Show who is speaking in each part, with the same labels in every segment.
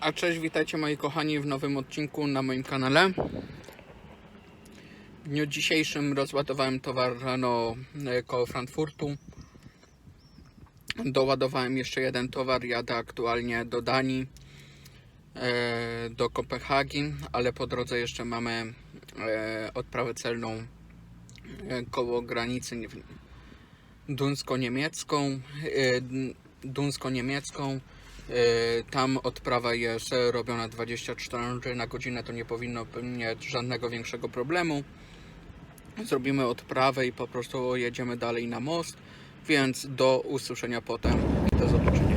Speaker 1: A cześć, witajcie moi kochani w nowym odcinku na moim kanale. W dniu dzisiejszym rozładowałem towar rano e, koło Frankfurtu. Doładowałem jeszcze jeden towar, jadę aktualnie do Danii, e, do Kopenhagi, ale po drodze jeszcze mamy e, odprawę celną koło granicy nie- duńsko-niemiecką. Duńsko-niemiecką. Yy, Tam odprawa jest e, robiona 24 na godzinę, to nie powinno mieć żadnego większego problemu. Zrobimy odprawę i po prostu jedziemy dalej na most, więc do usłyszenia potem i do zobaczenia.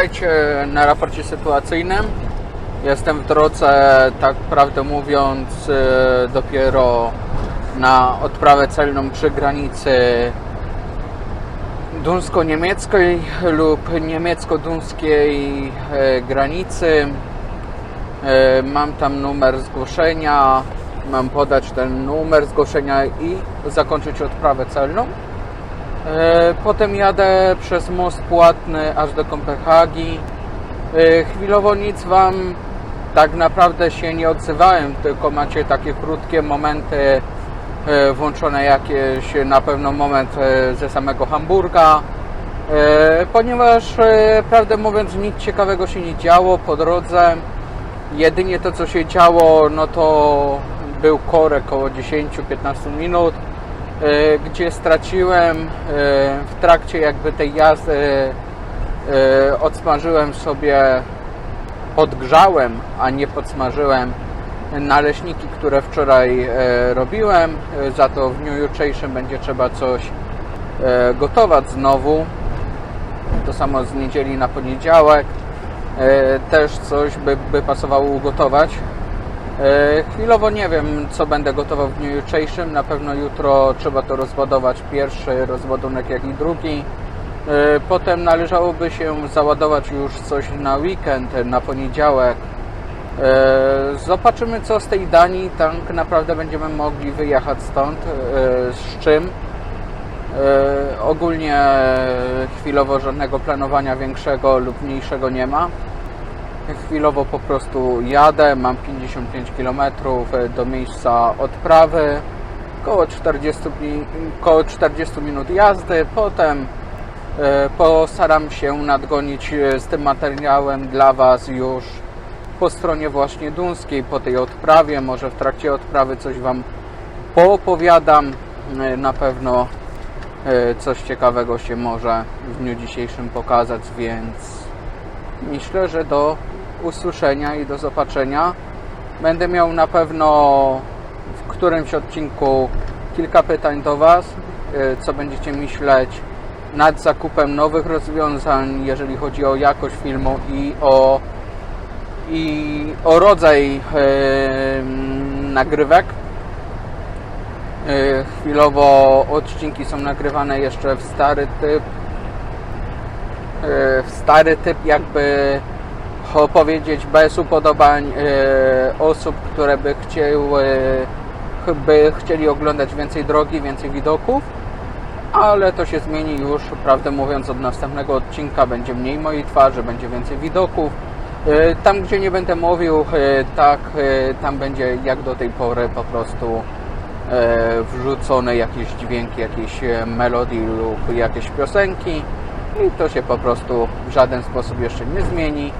Speaker 1: Cześć, na raporcie sytuacyjnym. Jestem w drodze, tak prawdę mówiąc, e, dopiero na odprawę celną przy granicy duńsko-niemieckiej lub niemiecko-duńskiej e, granicy. E, Mam tam numer zgłoszenia, mam podać ten numer zgłoszenia i zakończyć odprawę celną. E, Potem jadę przez most płatny aż do Kopenhagi. E, Chwilowo nic Wam tak naprawdę się nie odzywałem, tylko macie takie krótkie momenty e, włączone jakieś na pewno moment ze samego Hamburga. Ponieważ prawdę mówiąc nic ciekawego się nie działo po drodze. Jedynie to co się działo no to był korek około 10-15 minut gdzie straciłem e, w trakcie jakby tej jazdy e, odsmażyłem sobie podgrzałem, a nie podsmażyłem naleśniki, które wczoraj e, robiłem. E, Za to w dniu jutrzejszym będzie trzeba coś e, gotować znowu. To samo z niedzieli na poniedziałek. E, Też coś by, by pasowało ugotować. E, Chwilowo nie wiem, co będę gotował w dniu jutrzejszym. Na pewno jutro trzeba to rozładować. Pierwszy rozładunek, jak i drugi. E, Potem należałoby się załadować już coś na weekend, na poniedziałek. E, Zobaczymy, co z tej Danii tak naprawdę będziemy mogli wyjechać stąd. Z czym. Ogólnie chwilowo żadnego planowania większego lub mniejszego nie ma. Chwilowo po prostu jadę, mam 55 km do miejsca odprawy, około 40, mi- koło 40 minut jazdy, potem E, Postaram się nadgonić e, z tym materiałem dla Was już po stronie właśnie duńskiej, po tej odprawie. Może w trakcie odprawy coś Wam poopowiadam. E, Na pewno e, coś ciekawego się może w dniu dzisiejszym pokazać, więc myślę, że do usłyszenia i do zobaczenia. Będę miał na pewno w którymś odcinku kilka pytań do Was, e, co będziecie myśleć nad zakupem nowych rozwiązań, jeżeli chodzi o jakość filmu i o, i o rodzaj e, nagrywek. E, Chwilowo odcinki są nagrywane jeszcze w stary typ, e, w stary typ jakby cho- powiedzieć bez upodobań e, osób, które by chciały by chcieli oglądać więcej drogi, więcej widoków, ale to się zmieni już, prawdę mówiąc, od następnego odcinka będzie mniej mojej twarzy, będzie więcej widoków. E, Tam, gdzie nie będę mówił, e, tak, tam będzie jak do tej pory po prostu wrzucone jakieś dźwięki, jakieś melodii lub jakieś piosenki i to się po prostu w żaden sposób jeszcze nie zmieni.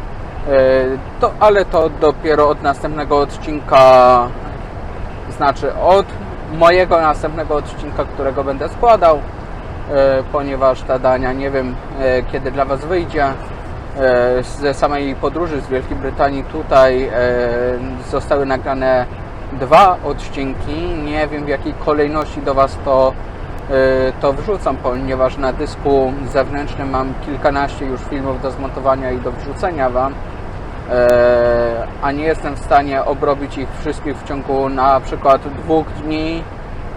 Speaker 1: E, To, ale to dopiero od następnego odcinka, znaczy od mojego następnego odcinka, którego będę składał, e, ponieważ ta dania nie wiem e, kiedy dla Was wyjdzie. Ze samej podróży z Wielkiej Brytanii tutaj zostały nagrane dwa odcinki. Nie wiem w jakiej kolejności do Was to, to wrzucam, ponieważ na dysku zewnętrznym mam kilkanaście już filmów do zmontowania i do wrzucenia Wam. E, a nie jestem w stanie obrobić ich wszystkich w ciągu na przykład dwóch dni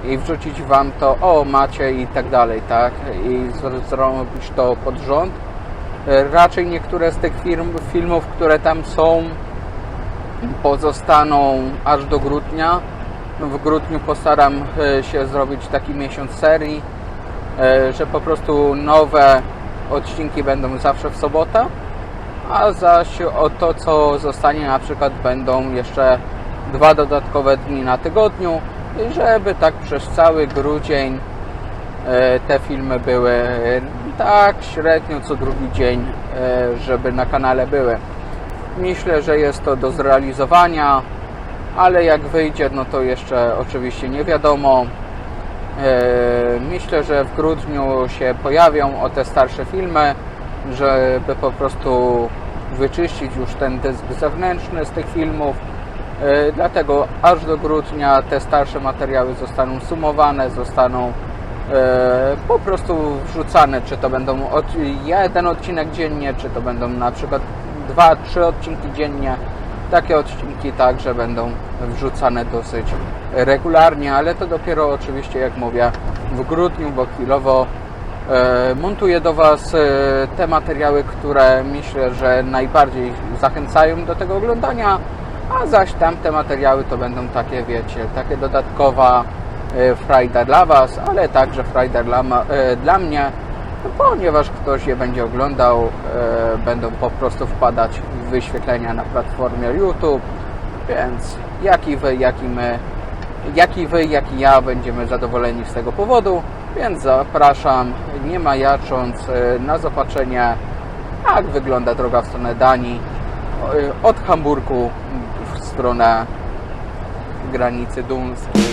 Speaker 1: i wrzucić Wam to, o macie i tak dalej, tak? I zrobić to pod rząd. E, Raczej niektóre z tych firm, filmów, które tam są, pozostaną aż do grudnia. W grudniu postaram e, się zrobić taki miesiąc serii, e, że po prostu nowe odcinki będą zawsze w sobotę, a zaś o to, co zostanie, na przykład będą jeszcze dwa dodatkowe dni na tygodniu, żeby tak przez cały grudzień e, te filmy były tak średnio co drugi dzień, żeby na kanale były. Myślę, że jest to do zrealizowania, ale jak wyjdzie, no to jeszcze oczywiście nie wiadomo. E, Myślę, że w grudniu się pojawią o te starsze filmy, żeby po prostu wyczyścić już ten dysk zewnętrzny z tych filmów. E, Dlatego aż do grudnia te starsze materiały zostaną sumowane, zostaną e, po prostu wrzucane, czy to będą jeden odcinek dziennie, czy to będą na przykład dwa, trzy odcinki dziennie. Takie odcinki także będą wrzucane dosyć regularnie, ale to dopiero oczywiście, jak mówię, w grudniu, bo chwilowo e, montuję do Was e, te materiały, które myślę, że najbardziej zachęcają do tego oglądania, a zaś tamte materiały to będą takie, wiecie, takie dodatkowa e, frajda dla Was, ale także frajda dla, dla mnie, ponieważ ktoś je będzie oglądał, e, będą po prostu wpadać w wyświetlenia na platformie YouTube, więc jak i Wy, jak i my, jak i Wy, jak i ja będziemy zadowoleni z tego powodu, więc zapraszam, nie majacząc, e, na zobaczenie, jak wygląda droga w stronę Danii, e, od Hamburgu w stronę granicy duńskiej.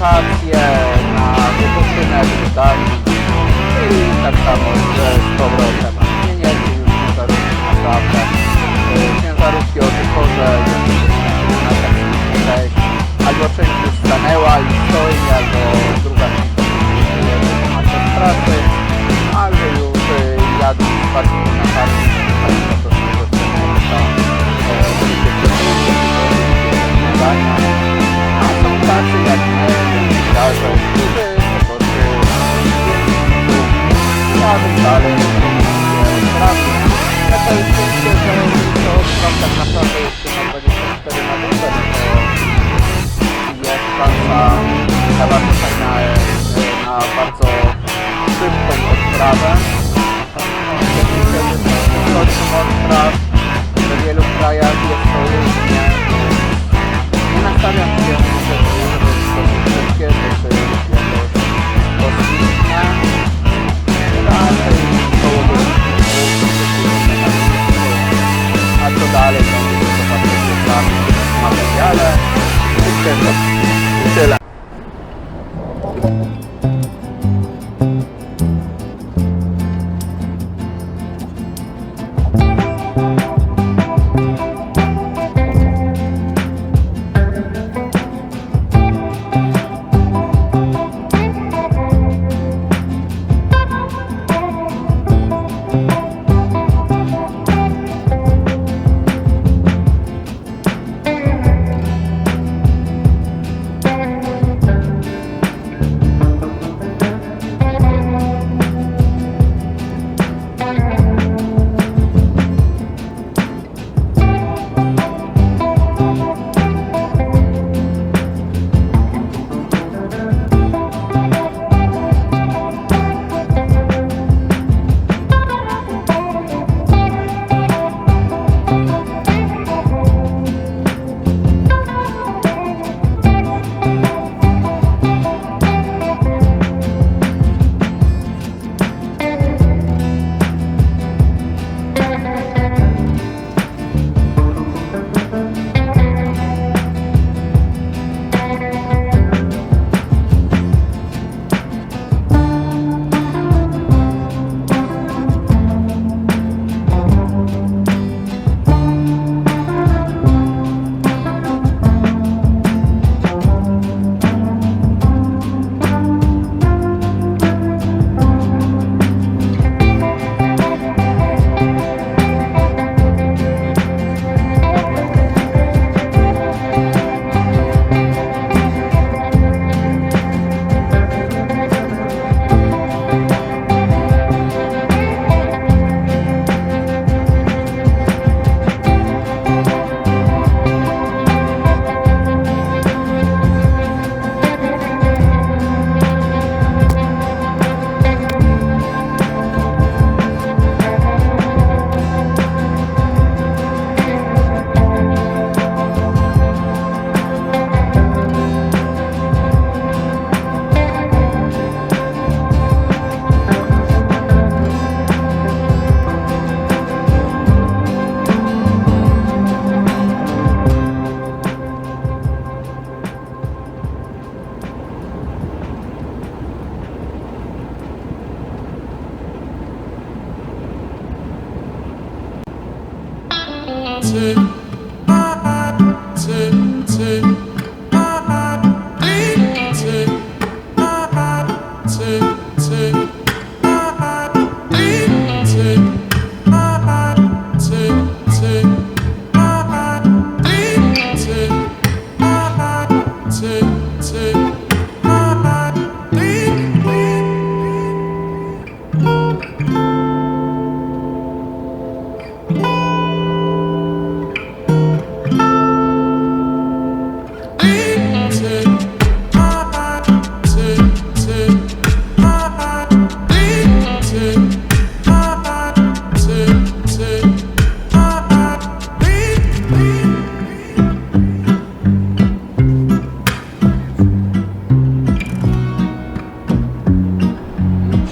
Speaker 1: Wakacje, na wypoczynek w i tak samo że z powrotem. Nie, nie, to już ciężarówki naprawdę. Ciężarówki o tej porze na takim cześć. Albo część już stanęła i stoi, albo druga część ma czas pracy, albo już e, jadą parkingu na parking,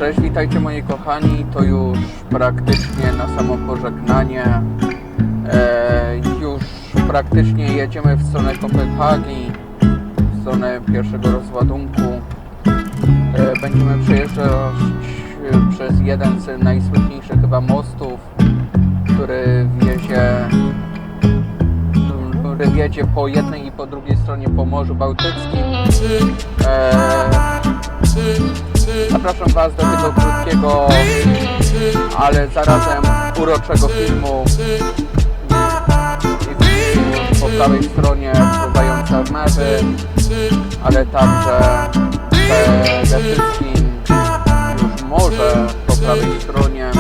Speaker 1: Cześć, witajcie moi kochani. To już praktycznie na samo pożegnanie. E, już praktycznie jedziemy w stronę Kopenhagi, w stronę pierwszego rozładunku. E, będziemy przejeżdżać e, przez jeden z najsłynniejszych chyba mostów, który wiezie który wiedzie po jednej i po drugiej stronie po Morzu Bałtyckim. E, Zapraszam Was do tego krótkiego, ale zarazem uroczego filmu. Jest po prawej stronie wpływająca w mewy, ale także przede wszystkim już morze po prawej stronie.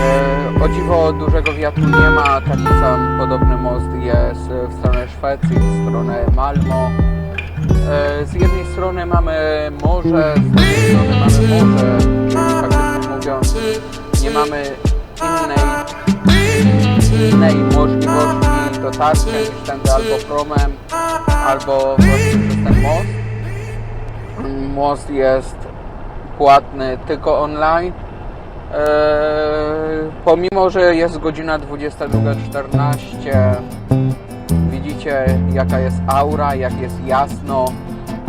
Speaker 1: E, O dziwo dużego wiatru nie ma, taki sam podobny most jest w stronę Szwecji, w stronę Malmo. E, Z jednej strony mamy morze, z drugiej strony mamy morze, faktycznie mówiąc, nie mamy innej, innej możliwości dotarcia niż tędy albo promem, albo właśnie przez ten most. Most jest płatny tylko online. Eee, pomimo, że jest godzina 22.14, widzicie jaka jest aura, jak jest jasno.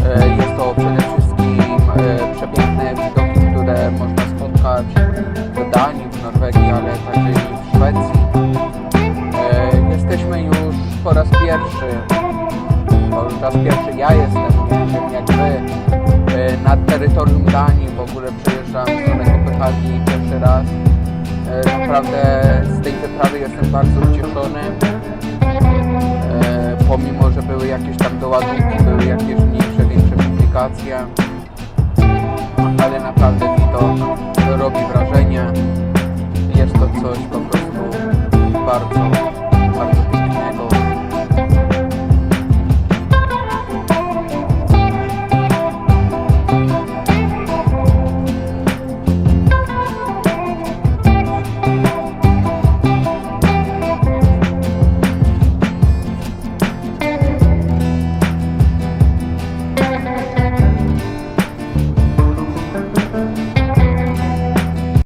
Speaker 1: Eee, jest to przede wszystkim e, przepiękne widoki, które można spotkać w Danii, w Norwegii, ale także i w Szwecji. Eee, jesteśmy już po raz pierwszy, po raz pierwszy ja jestem, nie wiem jak wy, e, nad terytorium Danii, w ogóle przejeżdżam w stronę Kopenhagi pierwszy raz. E, Naprawdę z tej wyprawy jestem bardzo ucieszony. E, Pomimo, że były jakieś tam doładunki, były jakieś mniejsze, komplikacje. Ale naprawdę widok robi wrażenie. Jest to coś po prostu bardzo,